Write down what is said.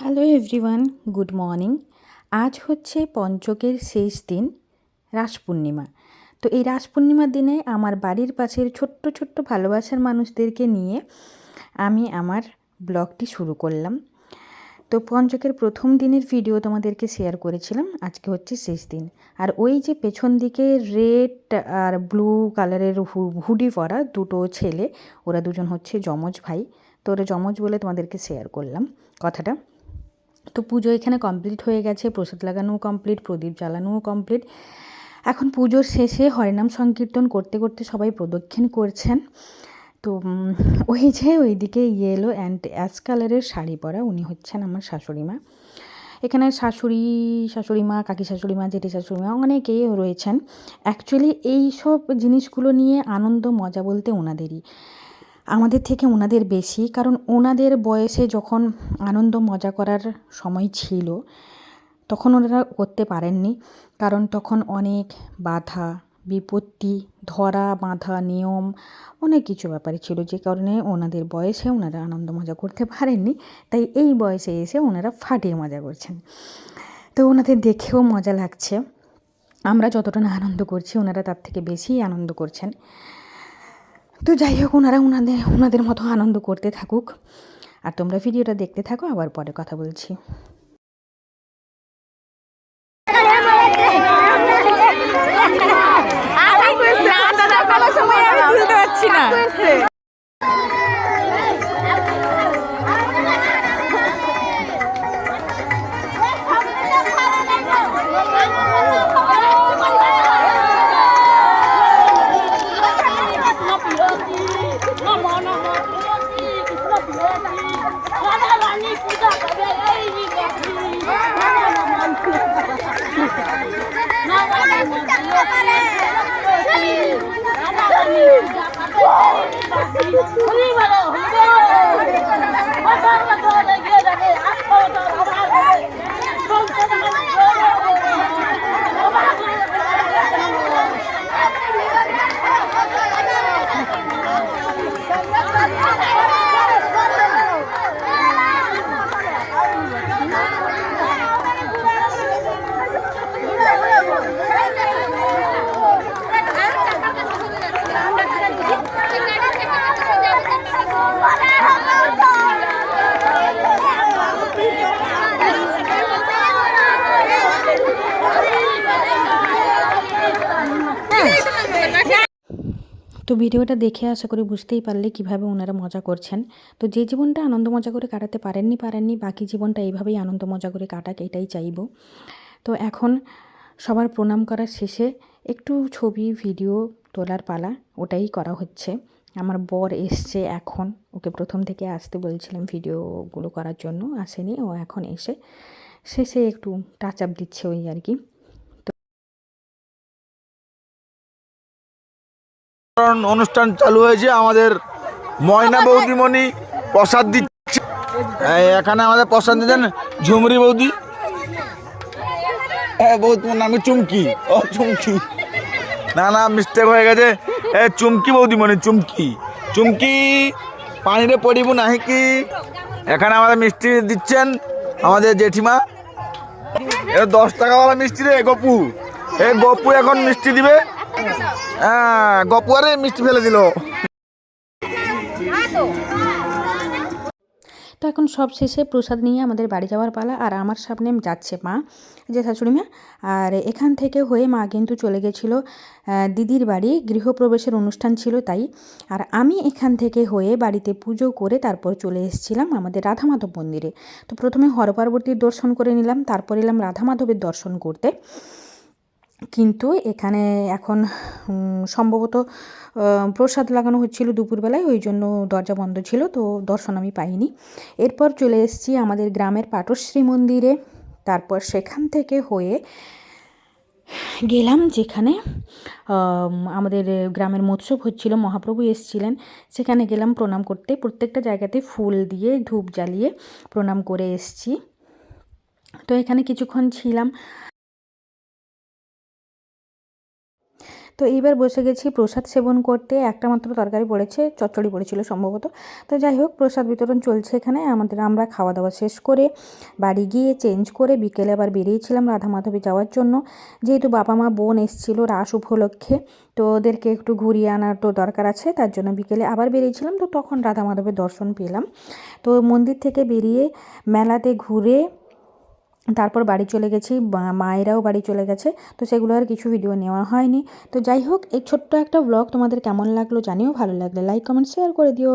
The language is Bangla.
Hello everyone, good morning. আজ হচ্ছে পঞ্চকের শেষ দিন, রাস পূর্ণিমা। তো এই রাস পূর্ণিমার দিনে আমার বাড়ির পাশের ছোট্ট ছোট্ট ভালোবাসার মানুষদেরকে নিয়ে আমি আমার ব্লগটি শুরু করলাম। তো পঞ্চকের প্রথম দিনের ভিডিও তোমাদেরকে শেয়ার করেছিলাম, আজকে হচ্ছে শেষ দিন। আর ওই যে পেছন দিকে রেড আর ব্লু কালারের হুডি পরা দুটো ছেলে, ওরা দুজন হচ্ছে যমজ ভাই। তো ওরা যমজ বলে তোমাদেরকে শেয়ার করলাম কথাটা। তো পুজো এখানে কমপ্লিট হয়ে গেছে, প্রসাদ লাগানোও কমপ্লিট প্রদীপ জ্বালানোও কমপ্লিট এখন পুজোর শেষে হরিনাম সংকীর্তন করতে করতে সবাই প্রদক্ষিণ করছেন। তো ওই যে ওইদিকে ইয়েলো অ্যান্ড অ্যাশ কালারের শাড়ি পরা উনি হচ্ছেন আমার শাশুড়ি মা। এখানে শাশুড়ি শাশুড়ি মা, কাকি শাশুড়ি মা, জেঠি শাশুড়ি মা অনেকেই রয়েছেন। অ্যাকচুয়ালি এই সব জিনিসগুলো নিয়ে আনন্দ, মজা বলতে ওনাদেরই। আমাদের থেকে ওনাদের বেশি, কারণ ওনাদের বয়সে যখন আনন্দ মজা করার সময় ছিল, তখন ওনারা করতে পারেননি। কারণ তখন অনেক বাধা, বিপত্তি, ধরা, বাঁধা, নিয়ম, অনেক কিছু ব্যাপারে ছিল যে কারণে ওনাদের বয়সে ওনারা আনন্দ মজা করতে পারেননি। তাই এই বয়সে এসে ওনারা ফাটিয়ে মজা করছেন। তো ওনাদের দেখেও মজা লাগছে। আমরা যতটা আনন্দ করছি, ওনারা তার থেকে বেশি আনন্দ করছেন। তো যাই হোক ওনারা ওনাদের ওনাদের মতো আনন্দ করতে থাকুক আর তোমরা ভিডিওটা দেখতে থাকো আবার পরে কথা বলছি না তো ভিডিওটা দেখে আশা করি বুঝতেই পারলে কীভাবে ওনারা মজা করছেন। তো যে জীবনটা আনন্দ মজা করে কাটাতে পারেননি পারেননি, বাকি জীবনটা এইভাবেই আনন্দ মজা করে কাটাক, এটাই চাইব। তো এখন সবার প্রণাম করার শেষে একটু ছবি, ভিডিও তোলার পালা, ওটাই করা হচ্ছে। আমার বর এসছে এখন, ওকে প্রথম থেকে আসতে বলছিলাম ভিডিওগুলো করার জন্য, আসেনি, ও এখন এসে, শেষে একটু টাচ আপ দিচ্ছে ওই আর কি। অনুষ্ঠান চালু হয়েছে, আমাদের ময়না বৌদিমণি প্রসাদ দিচ্ছে। এখানে আমাদের প্রসাদ দিচ্ছেন ঝুমরি বৌদি। হ্যাঁ বৌ তোমার নাম চুমকি। ও, চুমকি। না না মিস্টেক হয়ে গেছে। এ, চুমকি বৌদিমণি, চুমকি। চুমকি পানিরে পড়িব নাহি কি? এখানে আমাদের মিষ্টি দিচ্ছেন আমাদের জেঠিমা। এ, দশ টাকাওয়ালা মিষ্টি রে, গপু। এ, গপু এখন মিষ্টি দিবে। হ্যাঁ গপুয়ারে মিষ্টি ফেলে দিল। তো এখন সব শেষে প্রসাদ নিয়ে আমাদের বাড়ি যাওয়ার পালা, আর আমার সামনে যাচ্ছে মা যে শাশুড়ি মা। আর এখান থেকে হয়ে মা কিন্তু চলে গেছিল দিদির বাড়ি। গৃহপ্রবেশের অনুষ্ঠান ছিল তাই। আর আমি এখান থেকে হয়ে বাড়িতে পুজো করে তারপর চলে এসেছিলাম আমাদের রাধা মাধব মন্দিরে। তো প্রথমে হরপার্বতীর দর্শন করে নিলাম, তারপর এলাম রাধা মাধবের দর্শন করতে। কিন্তু এখানে এখন সম্ভবত প্রসাদ লাগানো হচ্ছিল দুপুরবেলায়, ওই জন্য দরজা বন্ধ ছিল, তো দর্শন আমি পাইনি। এরপর চলে এসেছি আমাদের গ্রামের পাটশ্রী মন্দিরে। তারপর সেখান থেকে হয়ে গেলাম যেখানে আমাদের গ্রামের মৎস্যব হচ্ছিল, মহাপ্রভু এসেছিলেন। সেখানে গেলাম প্রণাম করতে, প্রত্যেকটা জায়গাতে ফুল দিয়ে ধূপ জ্বালিয়ে প্রণাম করে এসছি। তো এখানে কিছুক্ষণ ছিলাম। তো এইবার বসে গেছি প্রসাদ সেবন করতে। একটা মাত্র তরকারি পড়েছে, চচ্চড়ি পড়েছিল সম্ভবত। তো যাই হোক, প্রসাদ বিতরণ চলছে এখানে। আমাদের আমরা খাওয়া দাওয়া শেষ করে বাড়ি গিয়ে চেঞ্জ করে বিকেলে আবার বেরিয়েছিলাম রাধা মাধবে যাওয়ার জন্য। যেহেতু বাবা, মা, বোন এসেছিল রাস উপলক্ষে, তো ওদেরকে একটু ঘুরিয়ে আনার তো দরকার আছে, তার জন্য বিকেলে আবার বেরিয়েছিলাম। তো তখন রাধা মাধবের দর্শন পেলাম। তো মন্দির থেকে বেরিয়ে মেলাতে ঘুরে তারপর বাড়ি চলে গেছি মায়েরাও বাড়ি চলে গেছে, তো সেগুলো আর কিছু ভিডিও নেওয়া হয়নি। তো যাই হোক, এই ছোট্ট একটা ব্লগ তোমাদের কেমন লাগল জানিও ভালো লাগলে। লাইক কমেন্ট শেয়ার করে দিও।